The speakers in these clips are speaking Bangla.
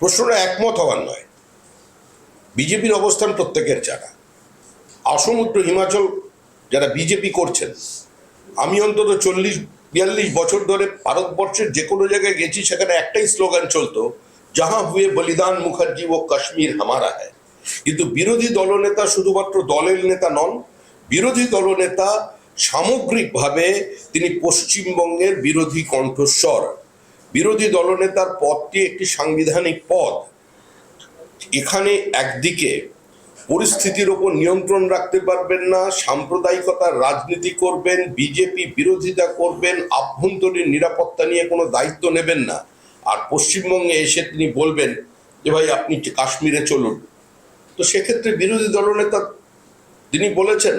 প্রশ্নটা একমত হওয়ার নয়। বিজেপির অবস্থান প্রত্যেকের জানা। অসমুদ্র হিমাচল যারা বিজেপি করছেন, আমি অন্তত চল্লিশ, বিয়াল্লিশ বছর ধরে ভারতবর্ষের যে কোনো জায়গায় গেছি, সেখানে একটাই স্লোগান চলতো, যাহা হুয়ে বলিদান মুখার্জি ও কাশ্মীর হামারা হ্যায়। কিন্তু বিরোধী দলনেতা শুধুমাত্র দলের নেতা নন, বিরোধী দলনেতা সামগ্রিকভাবে তিনি পশ্চিমবঙ্গের বিরোধী কণ্ঠস্বর। বিরোধী দলনেতার পদটি একটি সাংবিধানিক পদ। এখানে একদিকে পরিস্থিতির ওপর নিয়ন্ত্রণ রাখতে পারবেন না, সাম্প্রদায়িকতার রাজনীতি করবেন, বিজেপি বিরোধিতা করবেন, আভ্যন্তরীণ নিরাপত্তা নিয়ে কোনো দায়িত্ব নেবেন না। আর পশ্চিমবঙ্গে এসে তিনি বলবেন যে, ভাই, আপনি কাশ্মীরে চলুন। তো সেক্ষেত্রে বিরোধী দলনেতা তিনি বলেছেন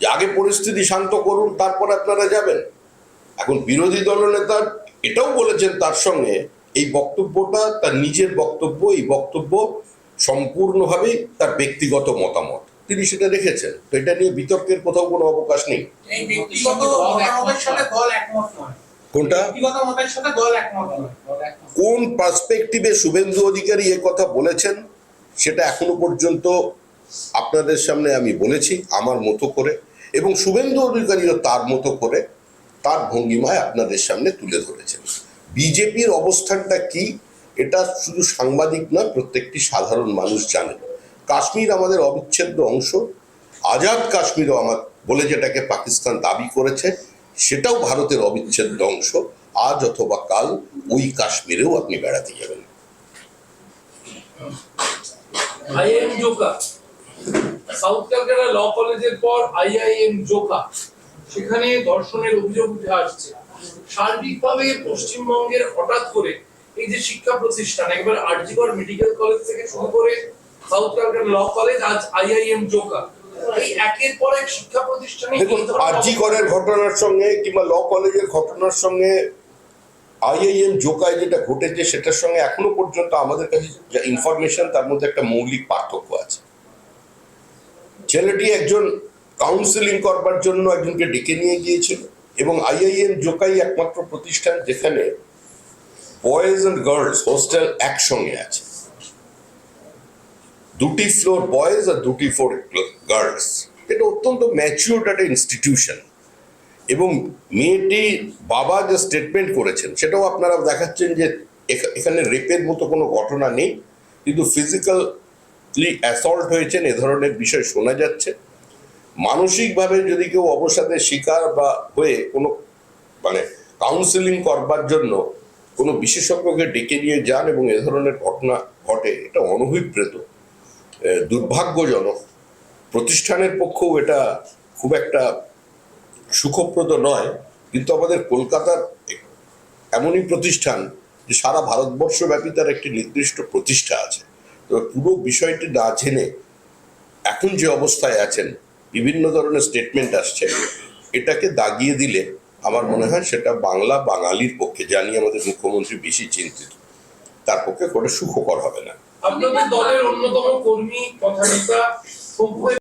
যে, আগে পরিস্থিতি শান্ত করুন, তারপর আপনারা যাবেন। এখন বিরোধী দলনেতার এটাও বলেছেন তার সঙ্গে এই বক্তব্যটা তার নিজের বক্তব্য এই বক্তব্য সম্পূর্ণভাবে তার ব্যক্তিগত মতামত। তিনি সেটা রেখেছেন। তো এটা নিয়ে বিতর্কের কোথাও কোনো অবকাশ নেই। কোনটা। কোন পার্সপেক্টিভে শুভেন্দু অধিকারী এ কথা বলেছেন সেটা এখনও পর্যন্ত আপনাদের সামনে আমি বলেছি আমার মতো করে। এবং শুভেন্দু অধিকারীও তার মতো করে। তার ভঙ্গিমায় আপনাদের সামনে তুলে ধরেছেন। বিজেপির অবস্থানটা কি? এটা শুধু সাংবাদিক নয়, প্রত্যেকটি সাধারণ মানুষ জানে। কাশ্মীর আমাদের অবিচ্ছেদ্য অংশ। আজাদ কাশ্মীরও আমার বলে যেটাকে পাকিস্তান দাবি করেছে, সেটাও ভারতের অবিচ্ছেদ্য অংশ। আজ অথবা কাল ওই কাশ্মীরেও আপনি বেড়াতে যাবেন। IIM Joka South Calcutta Law কলেজের পর আইআইএম জোকা সেখানে ধর্ষণের অভিযোগ উঠে আসছে। সার্বিকভাবে পশ্চিমবঙ্গের হঠাৎ করে এই যে শিক্ষা প্রতিষ্ঠান একবার আরজিকর মেডিকেল কলেজ থেকে শুরু করে সাউথ ক্যালকাটা ল কলেজ আজ আইআইএম জোকা। এই একের পর এক শিক্ষা প্রতিষ্ঠানে দেখুন ঘটনার সঙ্গে কিংবা ল কলেজের ঘটনার সঙ্গে আইআইএম জোকায় যেটা ঘটেছে সেটার সঙ্গে এখনও পর্যন্ত আমাদের কাছে যা ইনফরমেশন তার মধ্যে একটা মৌলিক পার্থক্য আছে। ছেলেটি একজন কাউন্সিলিং করবার জন্য একজনকে ডেকে নিয়ে গিয়েছিল এবং আইআইএম জোকাই একমাত্র প্রতিষ্ঠান যেখানে বয়েজ অ্যান্ড গার্লস হোস্টেল একসঙ্গে আছে। দুটি ফ্লোর বয়েজ আর দুটি ফ্লোর গার্লস এটা অত্যন্ত ম্যাচিউরড একটা ইনস্টিটিউশন এবং মেয়েটি বাবা যে স্টেটমেন্ট করেছেন, সেটাও আপনারা দেখাচ্ছেন যে এখানে রেপের মতো কোনো ঘটনা নেই। কিন্তু ফিজিক্যালি অ্যাসল্ট হয়েছেন, এ ধরনের বিষয় শোনা যাচ্ছে। মানসিকভাবে যদি কেউ অবসাদের শিকার বা হয়ে কোনো মানে কাউন্সেলিং করবার জন্য কোনো বিশেষজ্ঞকে ডেকে নিয়ে যান এবং এ ধরনের ঘটনা ঘটে, এটা অনভিপ্রেত দুর্ভাগ্যজনক। প্রতিষ্ঠানের পক্ষেও এটা খুব একটা সুখপ্রদ নয়, কিন্তু আমাদের কলকাতার এমনই প্রতিষ্ঠান যে সারা ভারতবর্ষব্যাপী তার একটি নির্দিষ্ট প্রতিষ্ঠা আছে। তো পুরো বিষয়টি না জেনে এখন যে অবস্থায় আছেন বিভিন্ন ধরনের স্টেটমেন্ট আসছে। এটাকে দাগিয়ে দিলে আমার মনে হয় সেটা বাংলা বাঙালির পক্ষে জানি আমাদের মুখ্যমন্ত্রী বেশি চিন্তিত, তার পক্ষে কোনো সুখকর হবে না। আপনাদের দলের অন্যতম কর্মী